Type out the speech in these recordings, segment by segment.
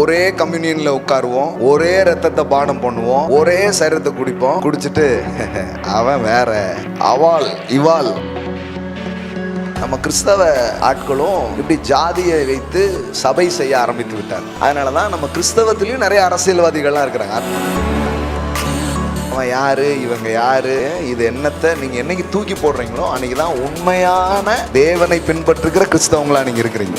ஒரே கம்யூனியன்ல உட்காருவோம் ஒரே ரத்தத்தை பானம் பண்ணுவோம் ஒரே சரீரத்தை குடிப்போம் குடிச்சிட்டு அவன் வேற. அவாள் இவாள். நம்ம கிறிஸ்தவ ஆட்களும் இப்படி ஜாதியை வைத்து சபை செய்ய ஆரம்பித்து விட்டார். அதனால தான் நம்ம கிறிஸ்தவத்திலையும் நிறைய அரசியல்வாதிகள்லாம் இருக்கிறாங்க. அவன் யாரு இவங்க யாரு இது என்னத்தை நீங்க என்னைக்கு தூக்கி போடுறீங்களோ அன்னைக்கு தான் உண்மையான தேவனை பின்பற்றுகிற கிறிஸ்தவங்களா நீங்க இருக்கிறீங்க.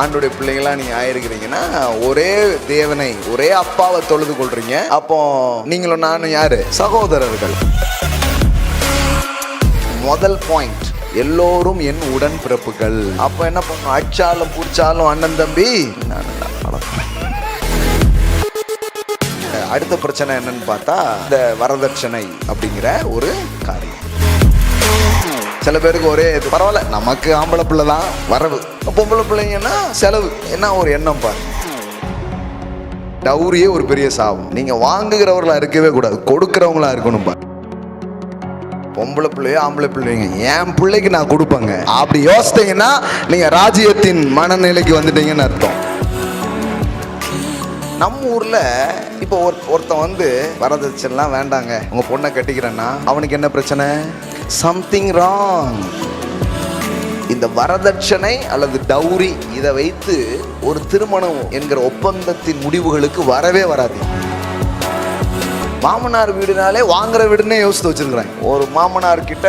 ஆண்டுடைய பிள்ளைங்களாம் நீங்கள் ஆயிருக்கிறீங்கன்னா ஒரே தேவனை ஒரே அப்பாவை தொழுது கொள்றீங்க. அப்போ நீங்களும் நானும் யாரு? சகோதரர்கள். முதல் பாயிண்ட் எல்லோரும் என் உடன் பிறப்புகள் அப்ப என்ன பண்ணும்? அடிச்சாலும் பூச்சாலும் அண்ணன் தம்பி. நான் அடுத்த பிரச்சனை என்னன்னு பார்த்தா இந்த வரதட்சணை அப்படிங்கிற ஒரு காரியம். சில பேருக்கு ஒரே இது பரவாயில்ல நமக்கு ஆம்பளை பிள்ளை தான் வரவு. பொம்பளை பிள்ளைங்கன்னா செலவு. என்ன ஒரு எண்ணம் பாரு. டவுரியே ஒரு பெரிய சாபம். நீங்க வாங்குகிறவர்களா இருக்கவே கூடாது. கொடுக்கிறவங்களா இருக்கணும் பாரு. பொம்பளை பிள்ளையோ ஆம்பளை பிள்ளைங்க என் பிள்ளைக்கு நான் கொடுப்பேங்க. அப்படி யோசித்தீங்கன்னா நீங்க ராஜ்யத்தின் மனநிலைக்கு வந்துட்டீங்கன்னு அர்த்தம். நம்ம ஊர்ல இப்போ ஒரு ஒருத்தன் வந்து வரதட்சணைலாம் வேண்டாங்க. உங்க பொண்ணை கட்டிக்கிறேன்னா அவனுக்கு என்ன பிரச்சனை? சம்திங் ராங் இந்த வரதட்சணை அல்லது டௌரி இதை வைத்து ஒரு திருமணம் என்கிற ஒப்பந்தத்தின் முடிவுகளுக்கு வரவே வராது. மாமனார் வீடுனாலே வாங்குற வீடுன்னே யோசித்து வச்சிருக்கிறாங்க ஒரு மாமனார் கிட்ட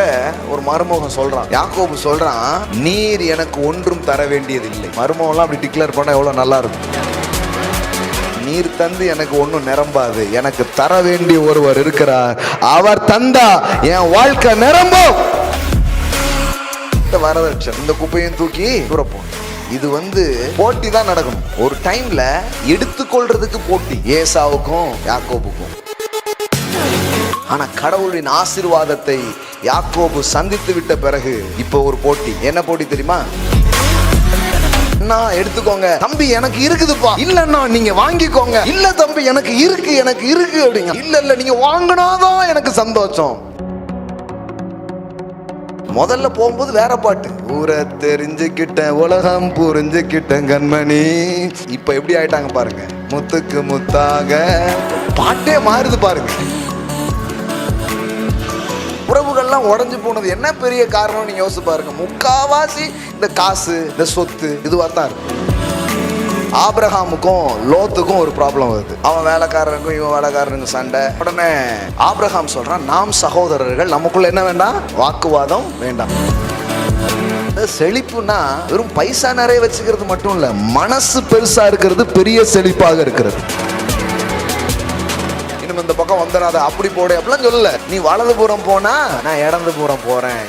ஒரு மருமகன் சொல்றான். யாக்கோபு சொல்றான் நீர் எனக்கு ஒன்றும் தர வேண்டியது இல்லை மருமகன்லாம் அப்படி டிக்ளேர் பண்ணால் எவ்வளோ நல்லா இருக்கும். நீர் தந்து எனக்கு ஒன்றும் நிரம்பாது. எனக்கு தர வேண்டிய ஒருவர் இருக்கிறார். அவர் தந்தா என் வாழ்க்கை நிரம்பும். இந்த வரதட்சணை. இந்த குப்பையும் தூக்கி தூரப்போம் இது வந்து போட்டி தான் நடக்கணும். ஒரு டைம்ல எடுத்துக்கொள்றதுக்கு போட்டி. ஏசாவுக்கும் யாக்கோபுக்கும். ஆனா கடவுளின் ஆசீர்வாதத்தை யாக்கோபு சந்தித்து விட்ட பிறகு இப்போ ஒரு போட்டி. என்ன போட்டி தெரியுமா? அண்ணா எடுத்துக்கோங்க. தம்பி எனக்கு இருக்குதுப்பா. இல்லண்ணா நீங்க வாங்கிக்கோங்க. இல்ல தம்பி எனக்கு இருக்கு எனக்கு இருக்கு அப்படிங்க. இல்ல இல்ல நீங்க வாங்கினாதான் எனக்கு சந்தோஷம். முதல்ல போகும்போது வேற பாட்டு. ஊரை தெரிஞ்சுக்கிட்டேன் உலகம் புரிஞ்சுக்கிட்டேன் கண்மணி. இப்ப எப்படி ஆயிட்டாங்க பாருங்க. முத்துக்கு முத்தாக. பாட்டே மாறுது பாருங்க. உறவுகள்லாம் உடஞ்சு போனது என்ன பெரிய காரணம் யோசிச்சு பாருங்க. முக்காவாசி இந்த காசு இந்த சொத்து இதுவாக தான் இருக்கும். ஆப்ரஹாமுக்கும் லோத்துக்கும் ஒரு ப்ராப்ளம் வருது. அவன் வேலைக்காரனுக்கும் இவன் வேலைக்காரனுக்கும் சண்டை. உடனே ஆப்ரஹாம் சொல்றான் நாம் சகோதரர்கள் நமக்குள்ள என்ன வேண்டாம்? வாக்குவாதம் வேண்டாம். செழிப்புனா வெறும் பைசா நிறைய வச்சுக்கிறது மட்டும் இல்ல மனசு பெருசா இருக்கிறது பெரிய செழிப்பாக இருக்கிறது. இன்னும் இந்த பக்கம் வந்துடாத அப்படி போடு அப்படிலாம் சொல்லல. நீ வலது பூரம் போனா நான் இடதுபுறம் போறேன்.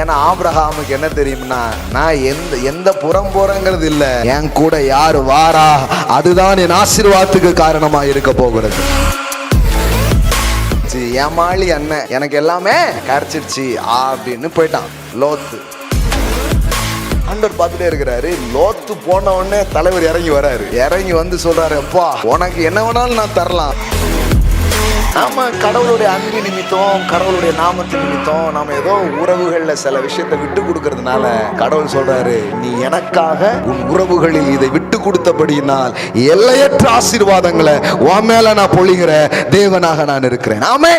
ஏன்னா ஆப்ரஹாமுக்கு என்ன தெரியும்னா நான் எந்த எந்த புறம் போறேங்கிறது இல்ல. என் கூட யார் வாரா? அதுதான் என் ஆசீர்வாதத்துக்கு காரணமா இருக்க போகிறது. ஏமாளி அண்ணன் எனக்கு எல்லாமே கிடைச்சிருச்சு அப்படின்னு போயிட்டான். லோத்து. ஆண்டவர் பார்த்துட்டே இருக்கிறாரு. லோத்து போன உடனே தலைவர் இறங்கி வராரு. இறங்கி வந்து சொல்றாரு அப்பா உனக்கு என்ன வேணாலும் நான் தரலாம். நாம கடவுளுடைய அன்பு நிமித்தம் கடவுளுடைய நாமத்து நிமித்தம் நாம ஏதோ உறவுகள்ல சில விஷயத்தை விட்டு கொடுக்கறதுனால கடவுள் சொல்றாரு நீ எனக்காக உன் உறவுகளில் இதை விட்டு கொடுத்தபடியினால் எல்லையற்ற ஆசீர்வாதங்களை உன் மேல நான் பொழிகிற தேவனாக நான் இருக்கிறேன். ஆமே